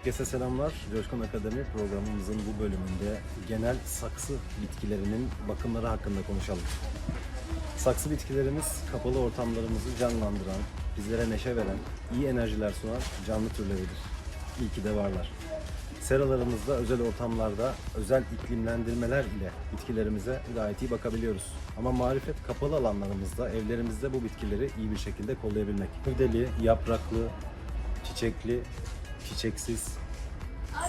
Herkese selamlar. Coşkun Akademi programımızın bu bölümünde genel saksı bitkilerinin bakımları hakkında konuşalım. Saksı bitkilerimiz kapalı ortamlarımızı canlandıran, bizlere neşe veren, iyi enerjiler sunan canlı türleridir. İyi ki de varlar. Seralarımızda, özel ortamlarda, özel iklimlendirmeler ile bitkilerimize gayet iyi bakabiliyoruz. Ama marifet kapalı alanlarımızda, evlerimizde bu bitkileri iyi bir şekilde kollayabilmek. Gövdeli, yapraklı, çiçekli, çiçeksiz,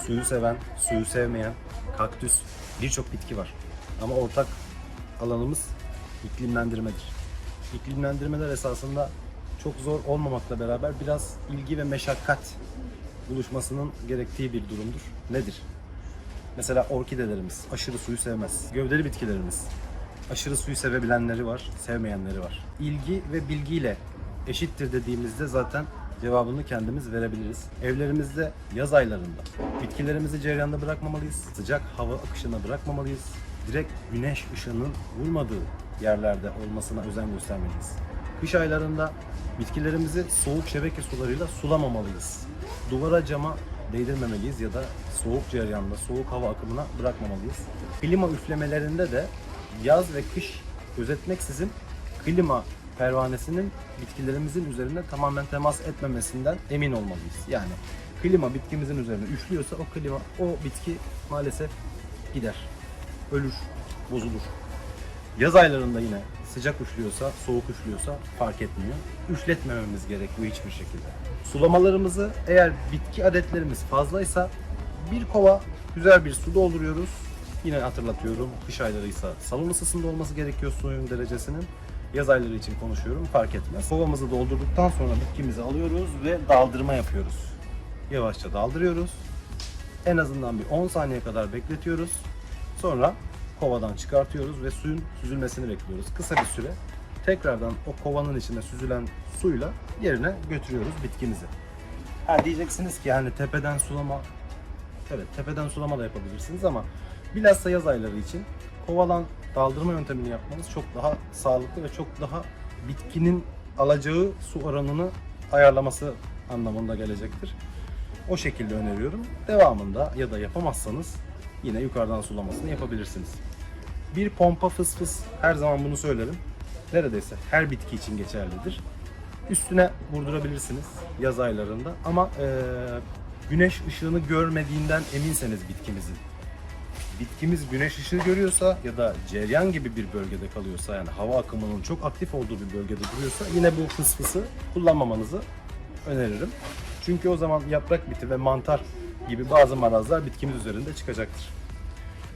suyu seven, suyu sevmeyen, kaktüs, birçok bitki var. Ama ortak alanımız iklimlendirmedir. İklimlendirmeler esasında çok zor olmamakla beraber biraz ilgi ve meşakkat buluşmasının gerektiği bir durumdur. Nedir? Mesela orkidelerimiz aşırı suyu sevmez. Gövdeli bitkilerimiz aşırı suyu sevebilenleri var, sevmeyenleri var. İlgi ve bilgiyle eşittir dediğimizde zaten cevabını kendimiz verebiliriz. Evlerimizde yaz aylarında bitkilerimizi ceryanda bırakmamalıyız. Sıcak hava akışına bırakmamalıyız. Direkt güneş ışığının vurmadığı yerlerde olmasına özen göstermeliyiz. Kış aylarında bitkilerimizi soğuk şebeke sularıyla sulamamalıyız. Duvara cama değdirmemeliyiz ya da soğuk ceryanda, soğuk hava akımına bırakmamalıyız. Klima üflemelerinde de yaz ve kış gözetmeksizin klima pervanesinin bitkilerimizin üzerine tamamen temas etmemesinden emin olmalıyız. Yani klima bitkimizin üzerine üflüyorsa o klima, o bitki maalesef gider, ölür, bozulur. Yaz aylarında yine sıcak üflüyorsa, soğuk üflüyorsa fark etmiyor. Üfletmememiz gerekiyor hiçbir şekilde. Sulamalarımızı eğer bitki adetlerimiz fazlaysa bir kova güzel bir su dolduruyoruz. Yine hatırlatıyorum kış aylarıysa salon ısısında olması gerekiyor suyun derecesinin. Yaz ayları için konuşuyorum fark etmez. Kovamızı doldurduktan sonra bitkimizi alıyoruz ve daldırma yapıyoruz. Yavaşça daldırıyoruz. En azından bir 10 saniye kadar bekletiyoruz. Sonra kovadan çıkartıyoruz ve suyun süzülmesini bekliyoruz. Kısa bir süre tekrardan o kovanın içine süzülen suyla yerine götürüyoruz bitkimizi. Ha diyeceksiniz ki yani tepeden sulama Evet tepeden sulama da yapabilirsiniz ama bilhassa yaz ayları için kovalan daldırma yöntemini yapmanız çok daha sağlıklı ve çok daha bitkinin alacağı su oranını ayarlaması anlamında gelecektir. O şekilde öneriyorum. Devamında ya da yapamazsanız yine yukarıdan sulamasını yapabilirsiniz. Bir pompa fıs fıs her zaman bunu söylerim. Neredeyse her bitki için geçerlidir. Üstüne vurdurabilirsiniz yaz aylarında ama eee, güneş ışığını görmediğinden eminseniz bitkimizin. Bitkimiz güneş ışığı görüyorsa ya da ceryan gibi bir bölgede kalıyorsa yani hava akımının çok aktif olduğu bir bölgede duruyorsa yine bu fısfısı kullanmamanızı öneririm. Çünkü o zaman yaprak biti ve mantar gibi bazı marazlar bitkimiz üzerinde çıkacaktır.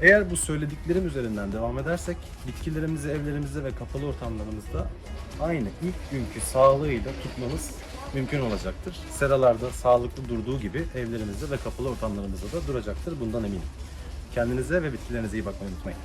Eğer bu söylediklerim üzerinden devam edersek bitkilerimizi evlerimizde ve kapalı ortamlarımızda aynı ilk günkü sağlığıyla tutmamız mümkün olacaktır. Seralarda sağlıklı durduğu gibi evlerimizde ve kapalı ortamlarımızda da duracaktır. Bundan eminim. Kendinize ve bitkilerinize iyi bakmayı unutmayın.